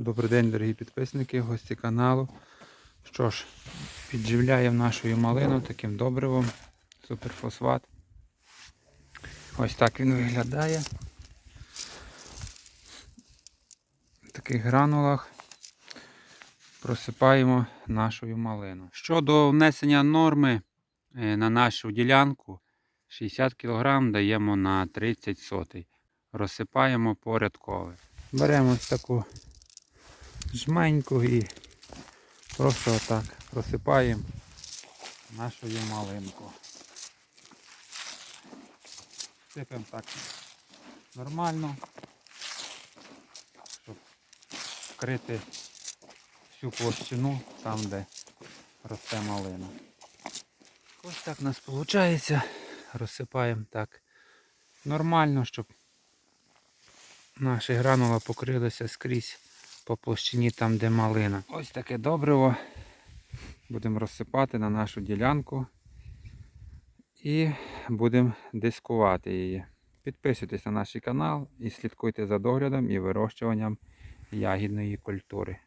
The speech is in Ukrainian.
Добрий день, дорогі підписники, гості каналу. Що ж, підживляємо нашу малину таким добривом. Суперфосфат. Ось так він виглядає. В таких гранулах просипаємо нашу малину. Щодо внесення норми е, на нашу ділянку, 60 кг даємо на 30 сотий. Розсипаємо порядково. Беремо ось таку жменьку і просто отак просипаємо нашу малинку. Сипемо так нормально, щоб вкрити всю площину там, де росте малина. Ось так у нас виходить. Розсипаємо так нормально, щоб наші гранула покрилися скрізь по площині там, де малина. Ось таке добриво. Будемо розсипати на нашу ділянку і будемо дискувати її. Підписуйтесь на наш канал і слідкуйте за доглядом і вирощуванням ягідної культури.